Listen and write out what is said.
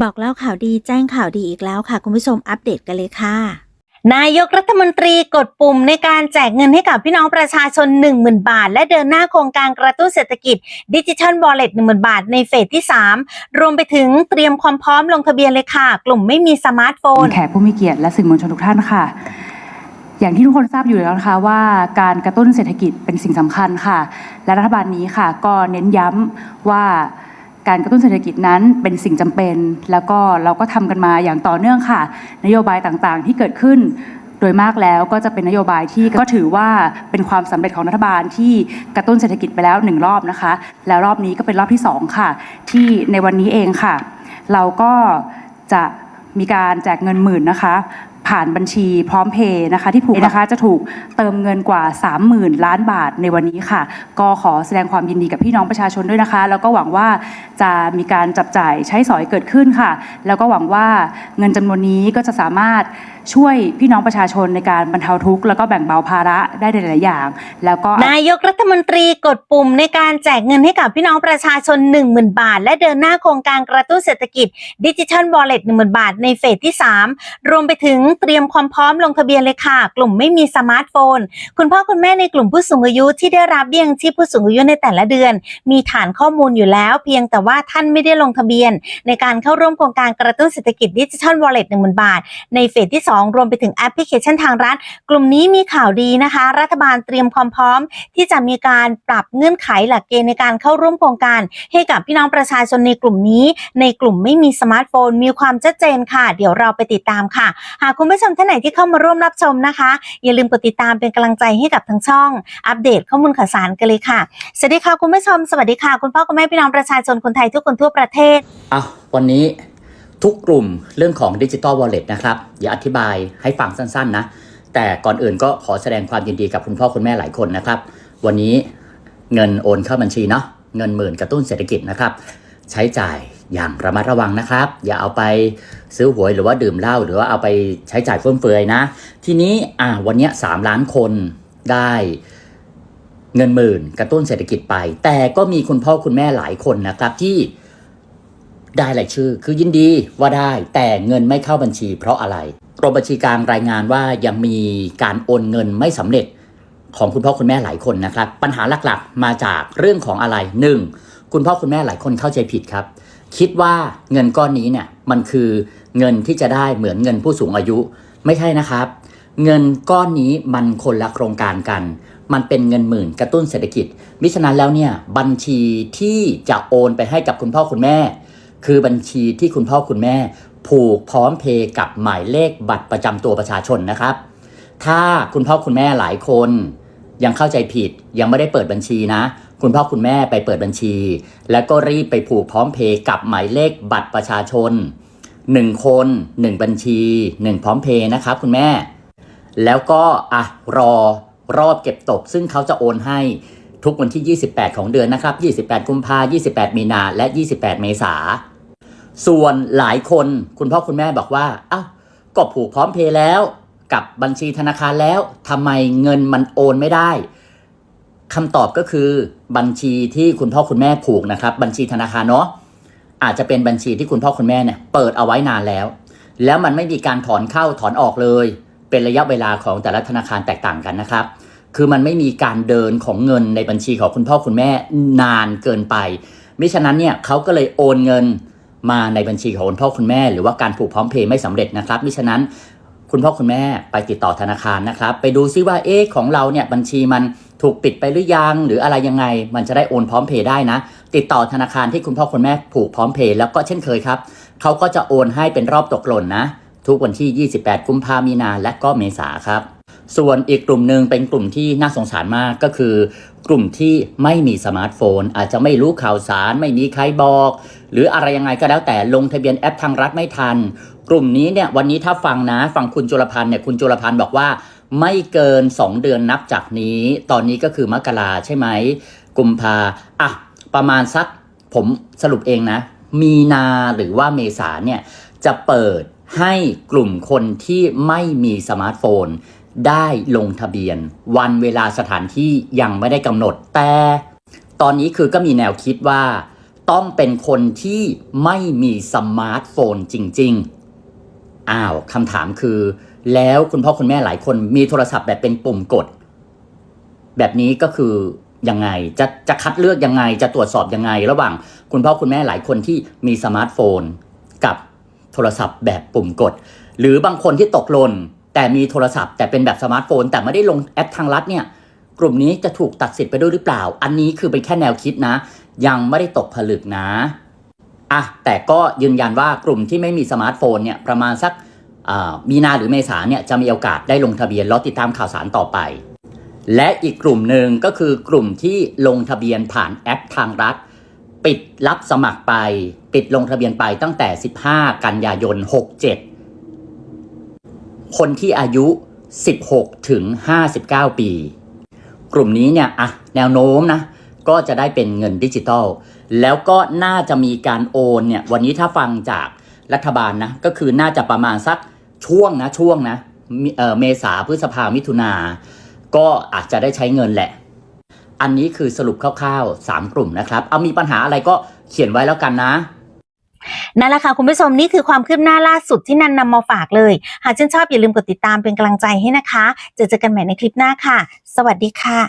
บอกเล่าข่าวดีแจ้งข่าวดีอีกแล้วค่ะ คุณผู้ชมอัปเดตกันเลยค่ะ นายกรัฐมนตรีกดปุ่มในการแจกเงินให้กับพี่น้องประชาชน 10,000 บาท และเดินหน้าโครงการกระตุ้นเศรษฐกิจดิจิทัล w a l l e t 10,000 บาทในเฟสที่ 3 รวมไปถึงเตรียมความพร้อมลงทะเบียนเลยค่ะ กลุ่มไม่มีสมาร์ทโฟน แขกผู้มีเกียรติและสื่อมวลชนทุกท่านค่ะอย่างที่ทุกคนทราบอยู่แล้วนะคะว่าการกระตุ้นเศรษฐกิจเป็นสิ่งสำคัญค่ะ และรัฐบาลนี้ค่ะ ก็เน้นย้ำว่า การกระตุ้นเศรษฐกิจนั้นเป็นสิ่งจำเป็น แล้วก็เราก็ทำกันมาอย่างต่อเนื่องค่ะ นโยบายต่างๆ ที่เกิดขึ้น โดยมากแล้วก็จะเป็นนโยบายที่ก็ถือว่าเป็นความสำเร็จของรัฐบาลที่กระตุ้นเศรษฐกิจไปแล้วหนึ่งรอบนะคะ แล้วรอบนี้ก็เป็นรอบที่สองค่ะ ที่ในวันนี้เองค่ะ เราก็จะมีการแจกเงินหมื่นนะคะ ผ่านบัญชีพร้อมเพย์นะคะ ที่ผูกนะคะจะถูกเติมเงินกว่า 30,000 ล้านบาทในวันนี้ค่ะ ก็ขอแสดงความยินดีกับพี่น้องประชาชนด้วยนะคะ แล้วก็หวังว่าจะมีการจับจ่ายใช้สอยเกิดขึ้นค่ะ แล้วก็หวังว่าเงินจำนวนนี้ก็จะสามารถช่วยพี่น้องประชาชนในการบรรเทาทุกข์แล้วก็แบ่งเบาภาระได้ในหลาย ๆ อย่าง แล้วก็นายกรัฐมนตรีกดปุ่มในการแจกเงินให้กับพี่น้องประชาชน 10,000 บาท และเดินหน้าโครงการกระตุ้นเศรษฐกิจดิจิทัล w a l l e t 10,000บาทในเฟสที่ 3 รวมไปถึงเตรียมความพร้อมลงทะเบียนเลยค่ะ กลุ่มไม่มีสมาร์ทโฟน คุณพ่อคุณแม่ในกลุ่มผู้สูงอายุที่ได้รับเบี้ยยังชีพผู้สูงอายุในแต่ละเดือน มีฐานข้อมูลอยู่แล้ว เพียงแต่ว่าท่านไม่ได้ลงทะเบียน ในการเข้าร่วมโครงการกระตุ้นเศรษฐกิจดิจิทัล w a l l e t 10,000บาท ในเฟสที่ 2 รวมไปถึงแอปพลิเคชันทางรัฐ กลุ่มนี้มีข่าวดีนะคะ รัฐบาลเตรียมความพร้อม ที่จะมีการปรับเงื่อนไขหลักเกณฑ์ในการเข้าร่วมโครงการ ให้กับพี่น้องประชาชนในกลุ่มนี้ ในกลุ่มไม่มีสมาร์ทโฟน มีความชัดเจนค่ะ เดี๋ยวเราไปติดตามค่ะ หากคุณณผู้ชมท่านไหนที่เข้ามาร่วมรับชมนะคะ อย่าลืมกดติดตามเป็นกำลังใจให้กับทั้งช่อง อัปเดตข้อมูลข่าวสารกันเลยค่ะ สวัสดีค่ะคุณผู้ชม สวัสดีค่ะ คุณพ่อคุณแม่พี่น้องประชาชนคนไทยทุกคนทั่วประเทศอะวันนี้ทุกกลุ่มเรื่องของดิจิ t a l Wallet นะครับอย่าอธิบายให้ฟังสั้นๆนะ แต่ก่อนอื่นก็ขอแสดงความยินดีกับคุณพ่อคุณแม่หลายคนนะครับ วันนี้เงินโอนเข้าบัญชีเนาะเงินหมื่นกระตุ้นเศรษฐกิจนะครับ ใช้จ่ายอย่างระมัดระวังนะครับ อย่าเอาไปซื้อหวยหรือว่าดื่มเหล้าหรือว่าเอาไปใช้จ่ายฟุ่มเฟือยนะ ทีนี้อะวันนี้สามล้านคนได้เงินหมื่นกระตุ้นเศรษฐกิจไป แต่ก็มีคุณพ่อคุณแม่หลายคนนะครับที่ได้รายชื่อ คือยินดีว่าได้แต่เงินไม่เข้าบัญชี เพราะอะไรกรมบัญชีกลางรายงานว่ายังมีการโอนเงินไม่สำเร็จของคุณพ่อคุณแม่หลายคนนะครับ ปัญหาหลักๆ มาจากเรื่องของอะไรหนึ่ง คุณพ่อคุณแม่หลายคนเข้าใจผิดครับ คิดว่าเงินก้อนนี้เนี่ยมันคือเงินที่จะได้เหมือนเงินผู้สูงอายุ ไม่ใช่นะครับ เงินก้อนนี้มันคนละโครงการกัน มันเป็นเงินหมื่นกระตุ้นเศรษฐกิจมิฉะนั้นแล้วเนี่ยบัญชีที่จะโอนไปให้กับคุณพ่อคุณแม่ คือบัญชีที่คุณพ่อคุณแม่ผูกพร้อมเพย์กับหมายเลขบัตรประจำตัวประชาชนนะครับ ถ้าคุณพ่อคุณแม่หลายคน ยังเข้าใจผิดยังไม่ได้เปิดบัญชีนะ คุณพ่อคุณแม่ไปเปิดบัญชี แล้วก็รีบไปผูกพร้อมเพย์กับหมายเลขบัตรประชาชน 1 คน 1 บัญชี 1 พร้อมเพย์นะครับคุณแม่ แล้วก็อะรอรอบเก็บตก ซึ่งเขาจะโอนให้ทุกวันที่ 28 ของเดือนนะครับ 28 กุมภา28 มีนา และ 28 เมษา ส่วนหลายคนคุณพ่อคุณแม่บอกว่าอ้าวก็ผูกพร้อมเพย์แล้ว กับบัญชีธนาคารแล้วทำไมเงินมันโอนไม่ได้ คำตอบก็คือบัญชีที่คุณพ่อคุณแม่ผูกนะครับ บัญชีธนาคารเนาะอาจจะเป็นบัญชีที่คุณพ่อคุณแม่เนี่ยเปิดเอาไว้นานแล้ว แล้วมันไม่มีการถอนเข้าถอนออกเลย เป็นระยะเวลาของแต่ละธนาคารแตกต่างกันนะครับ คือมันไม่มีการเดินของเงินในบัญชีของคุณพ่อคุณแม่นานเกินไปมิฉะนั้นเนี่ยเขาก็เลยโอนเงินมาในบัญชีของคุณพ่อคุณแม่ หรือว่าการผูกพร้อมเพย์ไม่สำเร็จนะครับมิฉะนั้นคุณพ่อคุณแม่ไปติดต่อธนาคารนะครับ ไปดูซิว่าเอ๊ะของเราเนี่ยบัญชีมัน ถูกปิดไปหรือยังหรืออะไรยังไง มันจะได้โอนพร้อมเพย์ได้นะ ติดต่อธนาคารที่คุณพ่อคุณแม่ผูกพร้อมเพย์แล้วก็เช่นเคยครับเขาก็จะโอนให้เป็นรอบตกหล่นนะ ทุกวันที่ 28 กุมภามีนาและก็เมษาครับ ส่วนอีกกลุ่มหนึ่งเป็นกลุ่มที่น่าสงสารมากก็คือกลุ่มที่ไม่มีสมาร์ทโฟน อาจจะไม่รู้ข่าวสาร ไม่มีใครบอก หรืออะไรยังไงก็แล้วแต่ลงทะเบียนแอปทางรัฐไม่ทัน กลุ่มนี้เนี่ยวันนี้ถ้าฟังนะ ฟังคุณจุลพันธ์เนี่ยคุณจุลพันธ์บอกว่า ไม่เกิน 2 เดือนนับจากนี้ ตอนนี้ก็คือมกราใช่ไหมกุมภาอะประมาณสักผมสรุปเองนะ มีนาหรือว่าเมษาเนี่ยจะเปิดให้กลุ่มคนที่ไม่มีสมาร์ทโฟน ได้ลงทะเบียน วันเวลาสถานที่ยังไม่ได้กำหนดแต่ ตอนนี้คือก็มีแนวคิดว่า ต้องเป็นคนที่ไม่มีสมาร์ทโฟนจริง ๆ อ้าวคำถามคือ แล้วคุณพ่อคุณแม่หลายคนมีโทรศัพท์แบบเป็นปุ่มกด แบบนี้ก็คือยังไงจะจะคัดเลือกยังไงจะตรวจสอบยังไง ระหว่างคุณพ่อคุณแม่หลายคนที่มีสมาร์ทโฟน กับโทรศัพท์แบบปุ่มกด หรือบางคนที่ตกหล่นแต่มีโทรศัพท์แต่เป็นแบบสมาร์ทโฟน แต่ไม่ได้ลงแอปทางรัฐเนี่ยกลุ่มนี้จะถูกตัดสิทธิ์ไปด้วยหรือเปล่า อันนี้คือเป็นแค่แนวคิดนะ ยังไม่ได้ตกผลึกนะอะแต่ก็ยืนยันว่ากลุ่มที่ไม่มีสมาร์ทโฟนเนี่ยประมาณสัก มีนาหรือเมษาเนี่ยจะมีโอกาสได้ลงทะเบียนรอติดตามข่าวสารต่อไป และอีกกลุ่มหนึ่งก็คือกลุ่มที่ลงทะเบียนผ่านแอปทางรัฐ ปิดรับสมัครไป ปิดลงทะเบียนไปตั้งแต่ 15 กันยายน 67 คนที่อายุ 16 ถึง 59 ปี กลุ่มนี้เนี่ยอะแนวโน้มนะ ก็จะได้เป็นเงินดิจิตอลแล้วก็น่าจะมีการโอนเนี่ยวันนี้ถ้าฟังจากรัฐบาลนะก็คือน่าจะประมาณสัก ช่วงนะช่วงนะเอ่อเมษาพฤษภามิถุนา ก็อาจจะได้ใช้เงินแหละ อันนี้คือสรุปคร่าวๆ 3 กลุ่มนะครับ เอามีปัญหาอะไรก็เขียนไว้แล้วกันนะนั่นแหละค่ะคุณผู้ชมนี่คือความคืบหน้าล่าสุดที่นันนำมาฝากเลย หากชื่นชอบอย่าลืมกดติดตามเป็นกำลังใจให้นะคะ เจอเจอกันใหม่ในคลิปหน้าค่ะ สวัสดีค่ะ